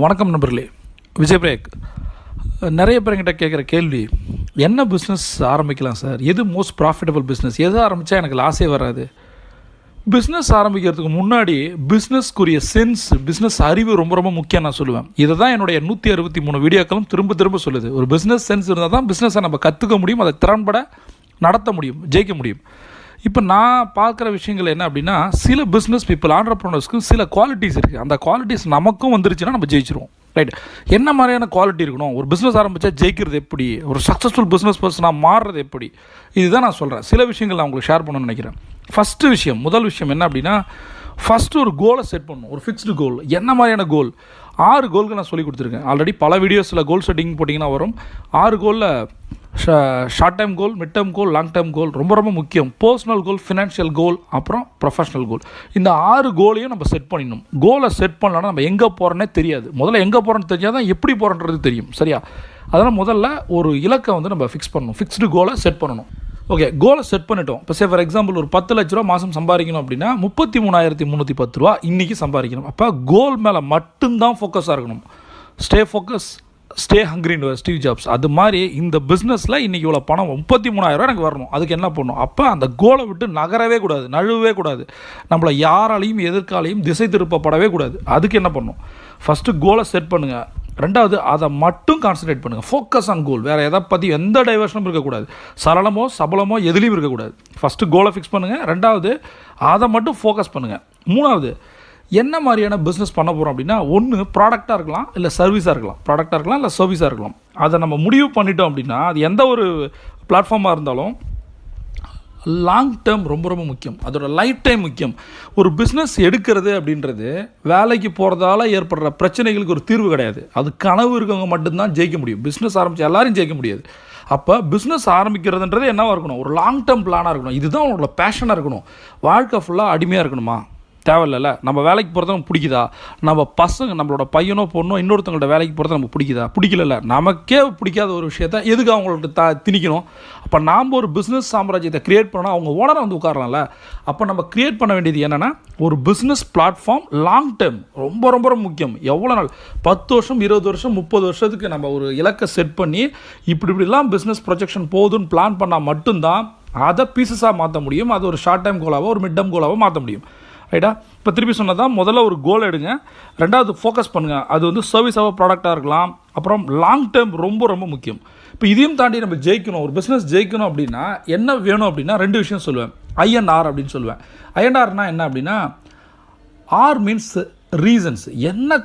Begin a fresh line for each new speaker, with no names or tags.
வணக்கம் நண்பர்களே. விஜய் பிரேக். நிறைய பேர் என்கிட்ட கேட்குற கேள்வி என்ன பிஸ்னஸ் ஆரம்பிக்கலாம் சார்? எது மோஸ்ட் ப்ராஃபிட்டபிள் பிஸ்னஸ் எது ஆரம்பித்தா எனக்கு லாஸே வராது. பிஸ்னஸ் ஆரம்பிக்கிறதுக்கு முன்னாடி பிஸ்னஸ்க்குரிய சென்ஸ் பிஸ்னஸ் அறிவு ரொம்ப ரொம்ப முக்கியம் நான் சொல்லுவேன். இதை தான் என்னுடைய நூற்றி அறுபத்தி மூணு வீடியோக்களும் திரும்ப திரும்ப சொல்லுது. ஒரு பிஸ்னஸ் சென்ஸ் இருந்தால் தான் பிஸ்னஸை நம்ம கற்றுக்க முடியும் அதை திறன்பட நடத்த முடியும் ஜெயிக்க முடியும். இப்போ நான் பார்க்குற விஷயங்கள் என்ன அப்படின்னா சில பிஸ்னஸ் பீப்புள் ஆண்டர்ப்ரனர்ஸ்க்கு சில குவாலிட்டிஸ் இருக்குது அந்த குவாலிட்டிஸ் நமக்கும் வந்துருச்சுன்னா நம்ம ஜெயிச்சிருவோம். ரைட் என்ன மாதிரியான குவாலிட்டி இருக்கணும்? ஒரு பிஸ்னஸ் ஆரம்பித்தா ஜெயிக்கிறது எப்படி? ஒரு சக்ஸஸ்ஃபுல் பிஸ்னஸ் பர்சனாக மாறுறது எப்படி? இதுதான் நான் சொல்கிறேன் சில விஷயங்கள் நான் உங்களுக்கு ஷேர் பண்ணணும்னு நினைக்கிறேன். ஃபஸ்ட்டு விஷயம் முதல் விஷயம் என்ன அப்படின்னா ஃபஸ்ட்டு ஒரு கோலை செட் பண்ணணும். ஒரு ஃபிக்ஸ்டு கோல் என்ன மாதிரியான கோல் ஆறு கோல்கள் நான் சொல்லி கொடுத்துருக்கேன். ஆல்ரெடி பல வீடியோஸில் கோல் செட்டிங் போட்டிங்கன்னா வரும். ஆறு கோலில் short time goal mid time goal long time goal ரொம்ப ரொம்ப முக்கியம். பர்சனல் கோல் ஃபினான்ஷியல் கோல் அப்புறம் ப்ரொஃபஷனல் கோல் இந்த ஆறு கோலையும் நம்ம செட் பண்ணிடணும். கோலை செட் பண்ணலன்னா நம்ம எங்கே போகிறோன்னே தெரியாது. முதல்ல எங்கே போகிறோன்னு தெரிஞ்சால் தான் எப்படி போகிறோன்றது தெரியும். சரியா? அதனால் முதல்ல ஒரு இலக்கை வந்து நம்ம ஃபிக்ஸ் பண்ணணும். ஃபிக்ஸ்டு கோலை செட் பண்ணணும். ஓகே கோலை செட் பண்ணிட்டோம். இப்போ சே ஃபார் எக்ஸாம்பிள் ஒரு பத்து லட்ச ரூபா மாதம் சம்பாதிக்கணும் அப்படின்னா முப்பத்தி மூணாயிரத்தி முந்நூற்றி பத்து ரூபா இன்றைக்கி சம்பாதிக்கணும். அப்போ கோல் மேலே மட்டும்தான் ஃபோக்கஸாக இருக்கணும். ஸ்டே ஃபோக்கஸ் ஸ்டே ஹங்க்ரின்னு ஸ்டீவ் ஜாப்ஸ் அது மாதிரி இந்த பிஸ்னஸில் இன்றைக்கி இவ்வளோ பணம் முப்பத்தி மூணாயிரம் எனக்கு வரணும். அதுக்கு என்ன பண்ணணும்? அப்போ அந்த கோலை விட்டு நகரவே கூடாது நழுவவே கூடாது. நம்மளை யாராலையும் எதிர்காலையும் திசை திருப்பப்படவே கூடாது. அதுக்கு என்ன பண்ணணும்? ஃபஸ்ட்டு கோலை செட் பண்ணுங்கள் ரெண்டாவது அதை மட்டும் கான்சன்ட்ரேட் பண்ணுங்கள் ஃபோக்கஸ் ஆன் கோல் வேறு எதை பற்றி எந்த டைவர்ஷனும் இருக்கக்கூடாது. சரளமோ சபலமோ எதுலேயும் இருக்கக்கூடாது. ஃபஸ்ட்டு கோலை ஃபிக்ஸ் பண்ணுங்கள் ரெண்டாவது அதை மட்டும் ஃபோக்கஸ் பண்ணுங்கள் மூணாவது என்ன மாதிரியான பிஸ்னஸ் பண்ண போகிறோம் அப்படின்னா ஒன்று ப்ராடக்டாக இருக்கலாம் இல்லை சர்வீஸாக இருக்கலாம். ப்ராடக்டாக இருக்கலாம் இல்லை சர்வீஸாக இருக்கலாம். அதை நம்ம முடிவு பண்ணிட்டோம் அப்படின்னா அது எந்த ஒரு பிளாட்ஃபார்மாக இருந்தாலும் லாங் டேர்ம் ரொம்ப ரொம்ப முக்கியம். அதோட லைஃப் டைம் முக்கியம். ஒரு பிஸ்னஸ் எடுக்கிறது அப்படின்றது வேலைக்கு போகிறதால ஏற்படுற பிரச்சனைகளுக்கு ஒரு தீர்வு கிடையாது. அது கனவு இருக்கவங்க மட்டும்தான் ஜெயிக்க முடியும். பிஸ்னஸ் ஆரம்பித்து எல்லாரும் ஜெயிக்க முடியாது. அப்போ பிஸ்னஸ் ஆரம்பிக்கிறதுன்றது என்னவாக இருக்கணும்? ஒரு லாங் டேர்ம் பிளானாக இருக்கணும். இதுதான் உங்களோட பேஷனாக இருக்கணும். வாழ்க்கை ஃபுல்லாக அடிமையாக இருக்கணுமா? தேவையில்ல நம்ம வேலைக்கு போகிறது நமக்கு பிடிக்குதா? நம்ம பசங்க நம்மளோட பையனோ பொண்ணோ இன்னொருத்தவங்கள்ட்ட வேலைக்கு போகிறது நமக்கு பிடிக்குதா? பிடிக்கல நமக்கே பிடிக்காத ஒரு விஷயத்த எதுக்கு அவங்கள்ட்ட த திணிக்கணும்? அப்போ நாம் ஒரு பிஸ்னஸ் சாம்ராஜ்யத்தை க்ரியேட் பண்ணால் அவங்க ஓனரை வந்து உட்காரலாம்ல. அப்போ நம்ம க்ரியேட் பண்ண வேண்டியது என்னென்னா ஒரு பிஸ்னஸ் பிளாட்ஃபார்ம் லாங் டேர்ம் ரொம்ப ரொம்ப ரொம்ப முக்கியம். எவ்வளோ நாள்? பத்து வருஷம் இருபது வருஷம் முப்பது வருஷத்துக்கு நம்ம ஒரு இலக்கை செட் பண்ணி இப்படி இப்படிலாம் பிஸ்னஸ் ப்ரொஜெக்ஷன் போகுதுன்னு பிளான் பண்ணால் மட்டும்தான் அதை பீசஸாக மாற்ற முடியும். அது ஒரு ஷார்ட் டைம் கோலாவோ ஒரு மிட் டைம் கோலாவோ மாற்ற முடியும். ரைட்டா இப்போ திருப்பி சொன்னதான் முதல்ல ஒரு கோல் எடுங்க. ரெண்டாவது ஃபோக்கஸ் பண்ணுங்கள் அது வந்து சர்வீஸாக ப்ராடக்டாக இருக்கலாம். அப்புறம் லாங் டேர்ம் ரொம்ப ரொம்ப முக்கியம். இப்போ இதையும் தாண்டி நம்ம ஜெயிக்கணும். ஒரு பிஸ்னஸ் ஜெயிக்கணும் அப்படின்னா என்ன வேணும் அப்படின்னா ரெண்டு விஷயம் சொல்லுவேன். ஐஎன்ஆர் அப்படின்னு சொல்லுவேன். ஐஎன்ஆர்னா என்ன அப்படின்னா ஆர் மீன்ஸ் ரீசன்ஸ் என்ன